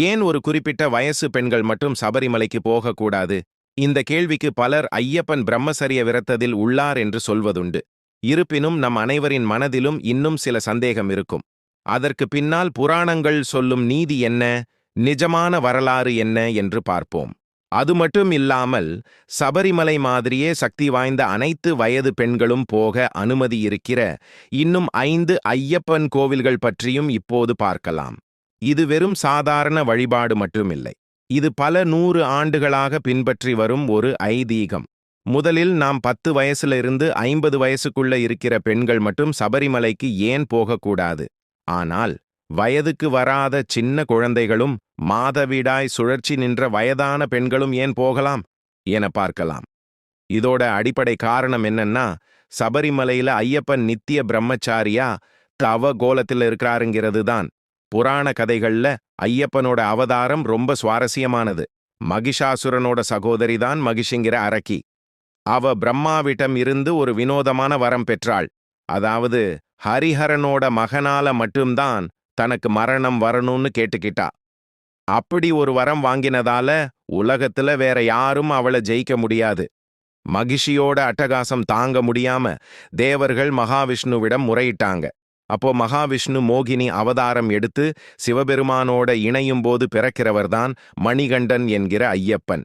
ஏன் ஒரு குறிப்பிட்ட வயசு பெண்கள் மட்டும் சபரிமலைக்கு போகக்கூடாது? இந்த கேள்விக்கு பலர் ஐயப்பன் பிரம்மசரிய விரத்ததில் உள்ளார் என்று சொல்வதுண்டு. இருப்பினும் நம் அனைவரின் மனதிலும் இன்னும் சில சந்தேகம் இருக்கும். அதற்கு பின்னால் புராணங்கள் சொல்லும் நீதி என்ன? நிஜமான வரலாறு என்ன? என்று பார்ப்போம். அது மட்டும் இல்லாமல் சபரிமலை மாதிரியே சக்தி வாய்ந்த அனைத்து வயது பெண்களும் போக அனுமதி இருக்கிற இன்னும் ஐந்து ஐயப்பன் கோவில்கள் பற்றியும் இப்போது பார்க்கலாம். இது வெறும் சாதாரண வழிபாடு மட்டுமில்லை. இது பல நூறு ஆண்டுகளாக பின்பற்றி வரும் ஒரு ஐதீகம். முதலில் நாம் பத்து வயசுல இருந்து ஐம்பது வயசுக்குள்ள இருக்கிற பெண்கள் மட்டும் சபரிமலைக்கு ஏன் போகக்கூடாது? ஆனால் வயதுக்கு வராத சின்ன குழந்தைகளும் மாதவிடாய் சுழற்சி நின்ற வயதான பெண்களும் ஏன் போகலாம்? என பார்க்கலாம். இதோட அடிப்படை காரணம் என்னன்னா சபரிமலையில ஐயப்பன் நித்திய பிரம்மச்சாரியா தவ கோலத்தில் இருக்கிறாருங்கிறது தான் புராண கதைகள்ல ஐயப்பனோட அவதாரம் ரொம்ப சுவாரஸ்யமானது. மகிஷாசுரனோட சகோதரி தான் மகிஷிங்கிற அரக்கி. அவ பிரம்மாவிடம் இருந்து ஒரு வினோதமான வரம் பெற்றாள். அதாவது ஹரிஹரனோட மகனால மட்டும்தான் தனக்கு மரணம் வரணும்னு கேட்டுக்கிட்டா. அப்படி ஒரு வரம் வாங்கினதால உலகத்துல வேற யாரும் அவளை ஜெயிக்க முடியாது. மகிஷியோட அட்டகாசம் தாங்க முடியாம தேவர்கள் மகாவிஷ்ணுவிடம் முறையிட்டாங்க. அப்போ மகாவிஷ்ணு மோகினி அவதாரம் எடுத்து சிவபெருமானோட இணையும் போது பிறக்கிறவர்தான் மணிகண்டன் என்கிற ஐயப்பன்.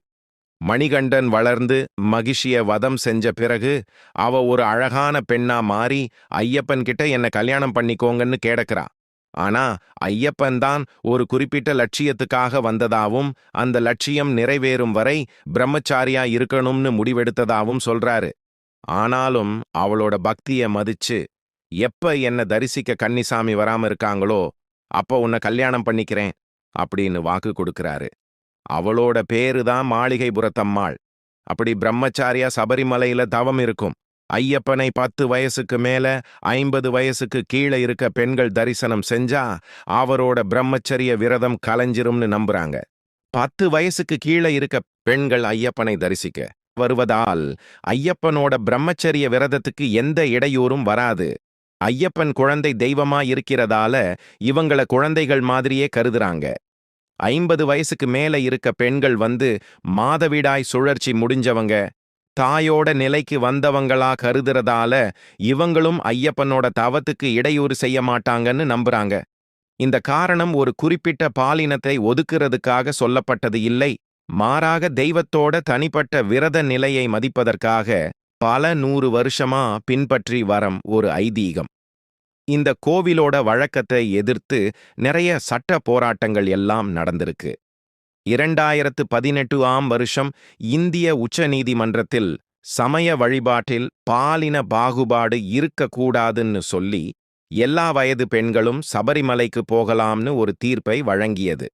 மணிகண்டன் வளர்ந்து மகிஷிய வதம் செஞ்ச பிறகு அவ ஒரு அழகான பெண்ணா மாறி ஐயப்பன் கிட்ட என்ன கல்யாணம் பண்ணிக்கோங்கன்னு கேடக்கிறா. ஆனா ஐயப்பன் தான் ஒரு குறிப்பிட்ட லட்சியத்துக்காக வந்ததாவும் அந்த லட்சியம் நிறைவேறும் வரை பிரம்மச்சாரியா இருக்கணும்னு முடிவெடுத்ததாவும் சொல்றாரு. ஆனாலும் அவளோட பக்திய மதிச்சு எப்ப என்ன தரிசிக்க கன்னிசாமி வராம இருக்காங்களோ அப்ப உன்னை கல்யாணம் பண்ணிக்கிறேன் அப்படின்னு வாக்கு கொடுக்கிறாரு. அவளோட பேரு தான் மாளிகைபுரத்தம்மாள் அப்படி பிரம்மச்சாரியா சபரிமலையில தவம் இருக்கும். ஐயப்பனை பத்து வயசுக்கு மேல ஐம்பது வயசுக்கு கீழே இருக்க பெண்கள் தரிசனம் செஞ்சா அவரோட பிரம்மச்சரிய விரதம் கலைஞ்சிரும்னு நம்புறாங்க. பத்து வயசுக்கு கீழே இருக்க பெண்கள் ஐயப்பனை தரிசிக்க வருவதால் ஐயப்பனோட பிரம்மச்சரிய விரதத்துக்கு எந்த இடையூறும் வராது. ஐயப்பன் குழந்தை தெய்வமா இருக்கிறதால இவங்கள குழந்தைகள் மாதிரியே கருதுறாங்க. ஐம்பது வயசுக்கு மேல இருக்க பெண்கள் வந்து மாதவிடாய் சுழற்சி முடிஞ்சவங்க தாயோட நிலைக்கு வந்தவங்களா கருதுறதால இவங்களும் ஐயப்பனோட தவத்துக்கு இடையூறு செய்ய மாட்டாங்கன்னு நம்புறாங்க. இந்த காரணம் ஒரு குறிப்பிட்ட பாலினத்தை ஒதுக்குறதுக்காக சொல்லப்பட்டது இல்லை மாறாக தெய்வத்தோட தனிப்பட்ட விரத நிலையை மதிப்பதற்காக பல நூறு வருஷமா பின்பற்றி வரம் ஒரு ஐதீகம். இந்த கோவிலோட வழக்கத்தை எதிர்த்து நிறைய சட்ட போராட்டங்கள் எல்லாம் நடந்திருக்கு. இரண்டாயிரத்து பதினெட்டு ஆம் வருஷம் இந்திய உச்ச நீதிமன்றத்தில் சமய வழிபாட்டில் பாலின பாகுபாடு இருக்கக்கூடாதுன்னு சொல்லி எல்லா வயது பெண்களும் சபரிமலைக்கு போகலாம்னு ஒரு தீர்ப்பை வழங்கியது.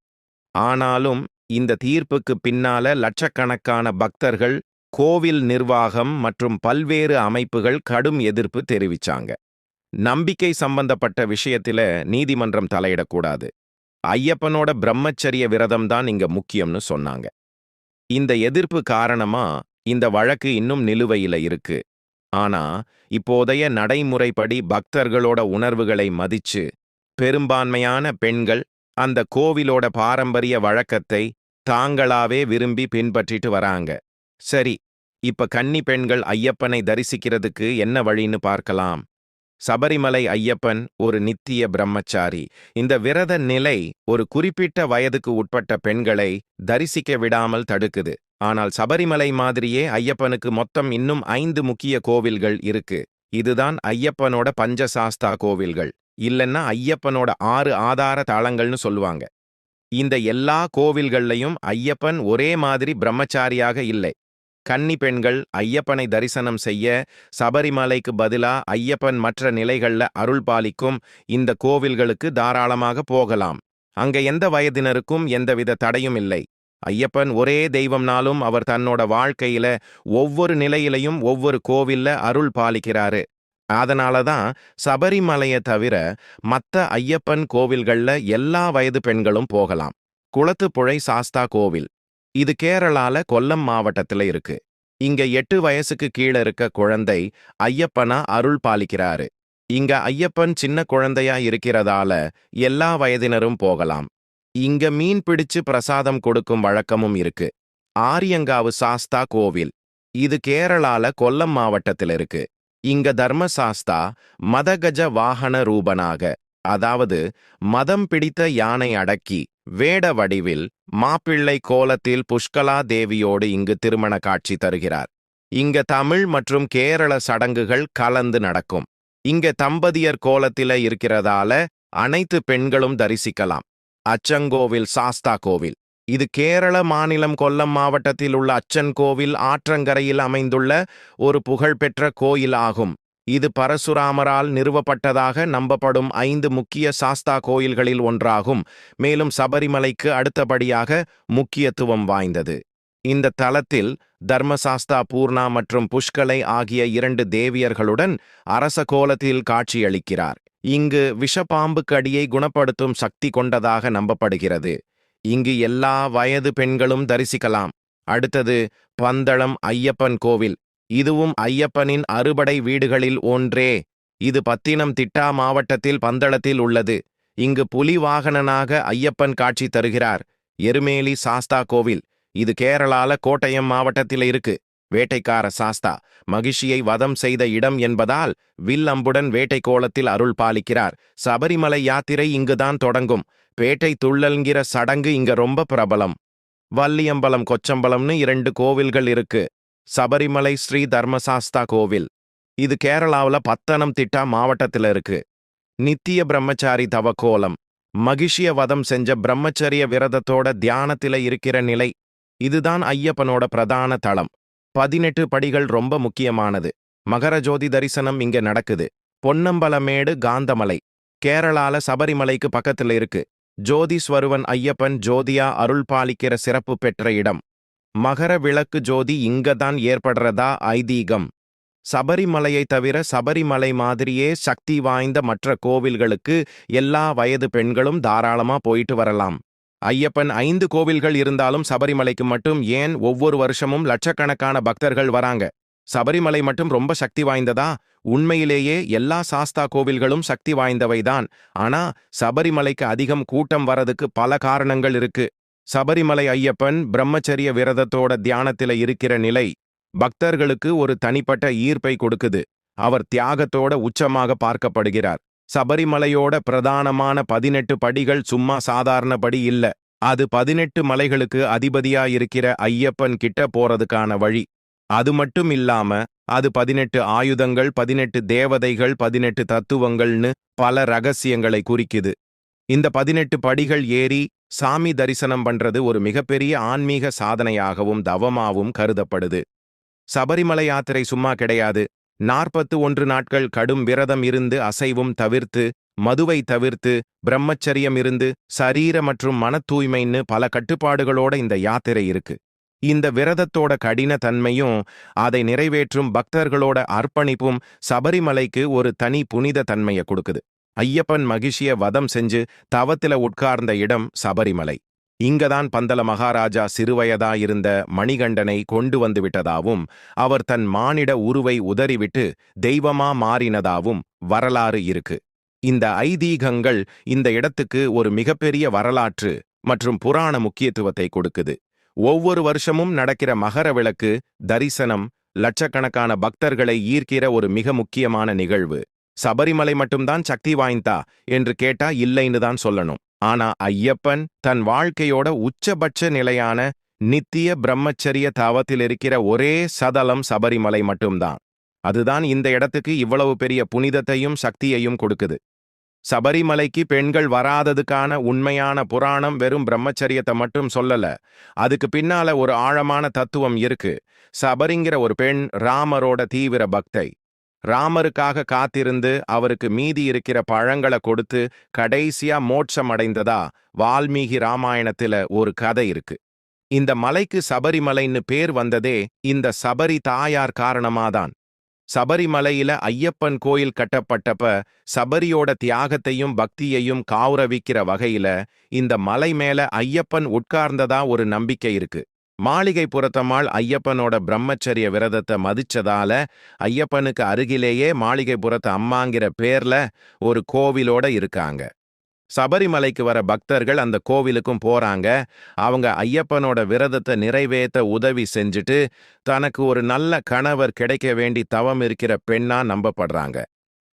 ஆனாலும் இந்த தீர்ப்புக்கு பின்னால லட்சக்கணக்கான பக்தர்கள் கோவில் நிர்வாகம் மற்றும் பல்வேறு அமைப்புகள் கடும் எதிர்ப்பு தெரிவிச்சாங்க. நம்பிக்கை சம்பந்தப்பட்ட விஷயத்தில நீதிமன்றம் தலையிடக்கூடாது. ஐயப்பனோட பிரம்மச்சரிய விரதம் தான் இங்க முக்கியம்னு சொன்னாங்க. இந்த எதிர்ப்பு காரணமா இந்த வழக்கு இன்னும் நிலுவையில இருக்கு. ஆனா இப்போதைய நடைமுறைப்படி பக்தர்களோட உணர்வுகளை மதிச்சு பெரும்பான்மையான பெண்கள் அந்த கோவிலோட பாரம்பரிய வழக்கத்தை தாங்களாவே விரும்பி பின்பற்றிட்டு வராங்க. சரி இப்ப கன்னி பெண்கள் ஐயப்பனை தரிசிக்கிறதுக்கு என்ன வழின்னு பார்க்கலாம். சபரிமலை ஐயப்பன் ஒரு நித்திய பிரம்மச்சாரி. இந்த விரத நிலை ஒரு குறிப்பிட்ட வயதுக்கு உட்பட்ட பெண்களை தரிசிக்க விடாமல் தடுக்குது. ஆனால் சபரிமலை மாதிரியே ஐயப்பனுக்கு மொத்தம் இன்னும் ஐந்து முக்கிய கோவில்கள் இருக்கு. இதுதான் ஐயப்பனோட பஞ்சசாஸ்தா கோவில்கள். இல்லைன்னா ஐயப்பனோட ஆறு ஆதார தளங்கள்னு சொல்லுவாங்க. இந்த எல்லா கோவில்கள்லையும் ஐயப்பன் ஒரே மாதிரி பிரம்மச்சாரியாக இல்லை. கன்னி பெண்கள் ஐயப்பனை தரிசனம் செய்ய சபரிமலைக்கு பதிலா ஐயப்பன் மற்ற நிலைகள்ல அருள் பாலிக்கும் இந்த கோவில்களுக்கு தாராளமாக போகலாம். அங்க எந்த வயதினருக்கும் எந்தவித தடையும் இல்லை. ஐயப்பன் ஒரே தெய்வம்னாலும் அவர் தன்னோட வாழ்க்கையில ஒவ்வொரு நிலையிலையும் ஒவ்வொரு கோவில்ல அருள் பாலிக்கிறாரு. அதனால தான் சபரிமலையை தவிர மத்த ஐயப்பன் கோவில்கள்ல எல்லா வயது பெண்களும் போகலாம். குளத்துப்புழை சாஸ்தா கோவில். இது கேரளால கொல்லம் மாவட்டத்துல இருக்கு. இங்க எட்டு வயசுக்கு கீழே இருக்க குழந்தை ஐயப்பனா அருள் பாலிக்கிறாரு. இங்க ஐயப்பன் சின்ன குழந்தையா இருக்கிறதால எல்லா வயதினரும் போகலாம். இங்க மீன் பிடிச்சு பிரசாதம் கொடுக்கும் வழக்கமும் இருக்கு. ஆரியங்காவு சாஸ்தா கோவில். இது கேரளால கொல்லம் மாவட்டத்தில் இருக்கு. இங்க தர்மசாஸ்தா மதகஜ வாகன ரூபனாக அதாவது மதம் பிடித்த யானை அடக்கி வேட வடிவில் மாப்பிள்ளை கோலத்தில் புஷ்கலா தேவியோடு இங்கு திருமண காட்சி தருகிறார். இங்க தமிழ் மற்றும் கேரள சடங்குகள் கலந்து நடக்கும். இங்க தம்பதியர் கோலத்தில இருக்கிறதால அனைத்து பெண்களும் தரிசிக்கலாம். அச்சங்கோவில் சாஸ்தா கோவில். இது கேரள மாநிலம் கொல்லம் மாவட்டத்தில் உள்ள அச்சன் கோவில் ஆற்றங்கரையில் அமைந்துள்ள ஒரு புகழ்பெற்ற கோயில் ஆகும் இது பரசுராமரால் நிறுவப்பட்டதாக நம்பப்படும் ஐந்து முக்கிய சாஸ்தா கோயில்களில் ஒன்றாகும். மேலும் சபரிமலைக்கு அடுத்தபடியாக முக்கியத்துவம் வாய்ந்தது. இந்த தலத்தில் தர்மசாஸ்தா பூர்ணா மற்றும் புஷ்கலை ஆகிய இரண்டு தேவியர்களுடன் அரச கோலத்தில் காட்சியளிக்கிறார். இங்கு விஷப்பாம்பு கடியை குணப்படுத்தும் சக்தி கொண்டதாக நம்பப்படுகிறது. இங்கு எல்லா வயது பெண்களும் தரிசிக்கலாம். அடுத்தது பந்தளம் ஐயப்பன் கோவில். இதுவும் ஐயப்பனின் அறுபடை வீடுகளில் ஒன்றே. இது பத்தினம் திட்டா மாவட்டத்தில் பந்தளத்தில் உள்ளது. இங்கு புலி வாகனனாக ஐயப்பன் காட்சி தருகிறார். எருமேலி சாஸ்தா கோவில். இது கேரளால கோட்டயம் மாவட்டத்தில் இருக்கு. வேட்டைக்கார சாஸ்தா. மகிஷியை வதம் செய்த இடம் என்பதால் வில் அம்புடன் வேட்டை கோலத்தில் அருள் பாலிக்கிறார். சபரிமலை யாத்திரை இங்குதான் தொடங்கும். பேட்டை துள்ளல்கிற சடங்கு இங்க ரொம்ப பிரபலம். வள்ளியம்பலம் கொச்சம்பலம்னு இரண்டு கோவில்கள் இருக்கு. சபரிமலை ஸ்ரீ தர்மசாஸ்தா கோவில். இது கேரளாவுல பத்தனம் திட்டா மாவட்டத்துல இருக்கு. நித்திய பிரம்மச்சாரி தவக்கோலம் மகிஷிய வதம் செஞ்ச பிரம்மச்சரிய விரதத்தோட தியானத்தில இருக்கிற நிலை. இதுதான் ஐயப்பனோட பிரதான தளம் பதினெட்டு படிகள் ரொம்ப முக்கியமானது. மகர ஜோதி தரிசனம் இங்க நடக்குது. பொன்னம்பலமேடு காந்தமலை. கேரளால சபரிமலைக்கு பக்கத்துல இருக்கு. ஜோதி ஸ்வருவன் ஐயப்பன் ஜோதியா அருள் பாலிக்கிற சிறப்பு பெற்ற இடம். மகர விளக்கு ஜோதி இங்கதான் ஏற்படுறதா ஐதீகம். சபரிமலையை தவிர சபரிமலை மாதிரியே சக்தி வாய்ந்த மற்ற கோவில்களுக்கு எல்லா வயது பெண்களும் தாராளமா போயிட்டு வரலாம். ஐயப்பன் ஐந்து கோவில்கள் இருந்தாலும் சபரிமலைக்கு மட்டும் ஏன் ஒவ்வொரு வருஷமும் லட்சக்கணக்கான பக்தர்கள் வராங்க? சபரிமலை மட்டும் ரொம்ப சக்தி வாய்ந்ததா? உண்மையிலேயே எல்லா சாஸ்தா கோவில்களும் சக்தி வாய்ந்தவைதான். ஆனா சபரிமலைக்கு அதிகம் கூட்டம் வரதுக்கு பல காரணங்கள் இருக்கு. சபரிமலை ஐயப்பன் பிரம்மச்சரிய விரதத்தோட தியானத்தில இருக்கிற நிலை பக்தர்களுக்கு ஒரு தனிப்பட்ட ஈர்ப்பை கொடுக்குது. அவர் தியாகத்தோட உச்சமாக பார்க்கப்படுகிறார். சபரிமலையோட பிரதானமான பதினெட்டு படிகள் சும்மா சாதாரணபடி இல்ல. அது பதினெட்டு மலைகளுக்கு அதிபதியா இருக்கிற ஐயப்பன் கிட்ட போறதுக்கான வழி. அது மட்டும் இல்லாம அது பதினெட்டு ஆயுதங்கள் பதினெட்டு தேவதைகள் பதினெட்டு தத்துவங்கள்னு பல ரகசியங்களை குறிக்குது. இந்த பதினெட்டு படிகள் ஏறி சாமி தரிசனம் பண்றது ஒரு மிகப்பெரிய ஆன்மீக சாதனையாகவும் தவமாவும் கருதப்படுது. சபரிமலை யாத்திரை சும்மா கிடையாது. நாற்பத்து ஒன்று நாட்கள் கடும் விரதம் இருந்து அசைவும் தவிர்த்து மதுவை தவிர்த்து பிரம்மச்சரியம் இருந்து சரீர மற்றும் மன தூய்மைன்னு பல கட்டுப்பாடுகளோட இந்த யாத்திரை இருக்கு. இந்த விரதத்தோட கடின தன்மையும் அதை நிறைவேற்றும் பக்தர்களோட அர்ப்பணிப்பும் சபரிமலைக்கு ஒரு தனி புனித தன்மையை கொடுக்குது. ஐயப்பன் மகிஷிய வதம் செஞ்சு தவத்தில உட்கார்ந்த இடம் சபரிமலை. இங்கதான் பந்தல மகாராஜா சிறுவயதாயிருந்த மணிகண்டனை கொண்டு வந்து விட்டதாவும் அவர் தன் மானிட உருவை உதறிவிட்டு தெய்வமா மாறினதாவும் வரலாறு இருக்கு. இந்த ஐதீகங்கள் இந்த இடத்துக்கு ஒரு மிகப்பெரிய வரலாற்று மற்றும் புராண முக்கியத்துவத்தை கொடுக்குது. ஒவ்வொரு வருஷமும் நடக்கிற மகர விளக்கு தரிசனம் லட்சக்கணக்கான பக்தர்களை ஈர்க்கிற ஒரு மிக முக்கியமான நிகழ்வு. சபரிமலை மட்டும்தான் சக்தி வாய்ந்தா? என்று கேட்டா இல்லைன்னு தான் சொல்லணும். ஆனா ஐயப்பன் தன் வாழ்க்கையோட உச்சபட்ச நிலையான நித்திய பிரம்மச்சரிய தாவத்தில் இருக்கிற ஒரே சதலம் சபரிமலை மட்டும்தான். அதுதான் இந்த இடத்துக்கு இவ்வளவு பெரிய புனிதத்தையும் சக்தியையும் கொடுக்குது. சபரிமலைக்கு பெண்கள் வராததுக்கான உண்மையான புராணம் வெறும் பிரம்மச்சரியத்தை மட்டும் சொல்லல. அதுக்கு பின்னால ஒரு ஆழமான தத்துவம் இருக்கு. சபரிங்கிற ஒரு பெண் ராமரோட தீவிர பக்தை. ராமருக்காக காத்திருந்து அவருக்கு மீதி இருக்கிற பழங்களை கொடுத்து கடைசியா மோட்சம் அடைந்ததா வால்மீகி ராமாயணத்துல ஒரு கதை இருக்கு. இந்த மலைக்கு சபரிமலைன்னு பேர் வந்ததே இந்த சபரி தாயார் காரணமாதான். சபரிமலையில ஐயப்பன் கோயில் கட்டப்பட்டப்ப சபரியோட தியாகத்தையும் பக்தியையும் காவுரவிக்கிற வகையில இந்த மலை மேல ஐயப்பன் உட்கார்ந்ததா ஒரு நம்பிக்கை இருக்கு. மாளிகை புறத்தம்மாள் ஐயப்பனோட பிரம்மச்சரிய விரதத்தை மதிச்சதால ஐயப்பனுக்கு அருகிலேயே மாளிகை புறத்த அம்மாங்கிற பேர்ல ஒரு கோவிலோட இருக்காங்க. சபரிமலைக்கு வர பக்தர்கள் அந்த கோவிலுக்கும் போறாங்க. அவங்க ஐயப்பனோட விரதத்தை நிறைவேத்த உதவி செஞ்சுட்டு தனக்கு ஒரு நல்ல கணவர் கிடைக்க வேண்டி தவம் இருக்கிற பெண்ணா நம்பப்படுறாங்க.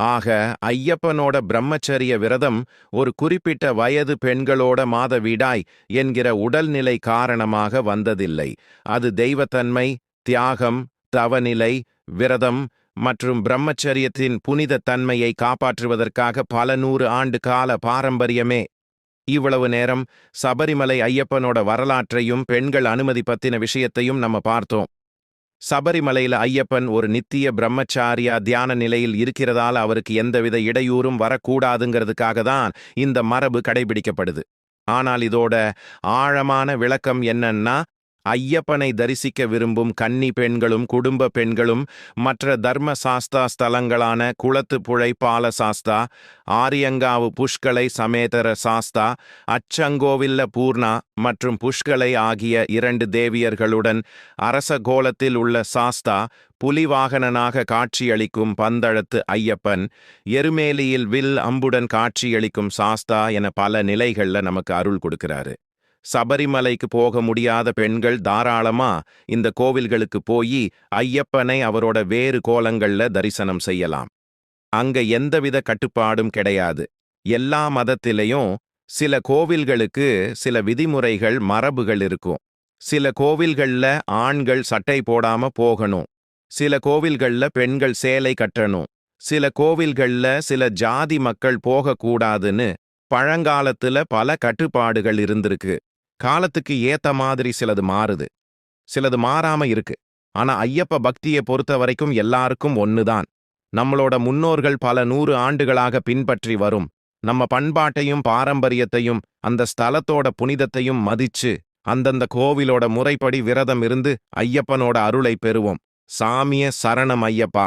ஆக ஐயப்பனோட பிரம்மச்சரிய விரதம் ஒரு குறிப்பிட்ட வயது பெண்களோட மாதவிடாய் என்கிற உடல்நிலை காரணமாக வந்ததில்லை. அது தெய்வத்தன்மை தியாகம் தவநிலை விரதம் மற்றும் பிரம்மச்சரியத்தின் புனித தன்மையை காப்பாற்றுவதற்காக பல நூறு ஆண்டு கால பாரம்பரியமே. இவ்வளவு நேரம் சபரிமலை ஐயப்பனோட வரலாற்றையும் பெண்கள் அனுமதி பத்தின விஷயத்தையும் நம்ம பார்த்தோம். சபரிமலையில ஐயப்பன் ஒரு நித்திய பிரம்மச்சாரியா தியான நிலையில் இருக்கிறதால அவருக்கு எந்தவித இடையூறும் வரக்கூடாதுங்கிறதுக்காக தான் இந்த மரபு கடைபிடிக்கப்படுது. ஆனால் இதோட ஆழமான விளக்கம் என்னன்னா ஐயப்பனை தரிசிக்க விரும்பும் கன்னி பெண்களும் குடும்ப பெண்களும் மற்ற தர்ம சாஸ்தா ஸ்தலங்களான குளத்துப்புழை பால சாஸ்தா ஆரியங்காவு புஷ்கலை சமேதர சாஸ்தா அச்சங்கோவில்ல பூர்ணா மற்றும் புஷ்கலை ஆகிய இரண்டு தேவியர்களுடன் அரச கோலத்தில் உள்ள சாஸ்தா புலிவாகனனாக காட்சியளிக்கும் பந்தளத்து ஐயப்பன் எருமேலியில் வில் அம்புடன் காட்சியளிக்கும் சாஸ்தா என பல நிலைகள்ல நமக்கு அருள் கொடுக்கிறாரு. சபரிமலைக்கு போக முடியாத பெண்கள் தாராளமா இந்த கோவில்களுக்கு போய் ஐயப்பனை அவரோட வேறு கோலங்கள்ல தரிசனம் செய்யலாம். அங்க எந்தவித கட்டுப்பாடும் கிடையாது. எல்லா மதத்திலையும் சில கோவில்களுக்கு சில விதிமுறைகள் மரபுகள் இருக்கும். சில கோவில்கள்ல ஆண்கள் சட்டை போடாம போகணும். சில கோவில்கள்ல பெண்கள் சேலை கட்டணும். சில கோவில்கள்ல சில ஜாதி மக்கள் போகக்கூடாதுன்னு பழங்காலத்துல பல கட்டுப்பாடுகள் இருந்திருக்கு. காலத்துக்கு ஏத்த மாதிரி சிலது மாறுது. சிலது மாறாம இருக்கு. ஆனா ஐயப்ப பக்தியை பொறுத்த வரைக்கும் எல்லாருக்கும் ஒன்னுதான் நம்மளோட முன்னோர்கள் பல நூறு ஆண்டுகளாக பின்பற்றி வரும். நம்ம பண்பாட்டையும் பாரம்பரியத்தையும் அந்த ஸ்தலத்தோட புனிதத்தையும் மதிச்சு அந்தந்த கோவிலோட முறைப்படி விரதம் இருந்து ஐயப்பனோட அருளை பெறுவோம். சாமிய சரணம் ஐயப்பா.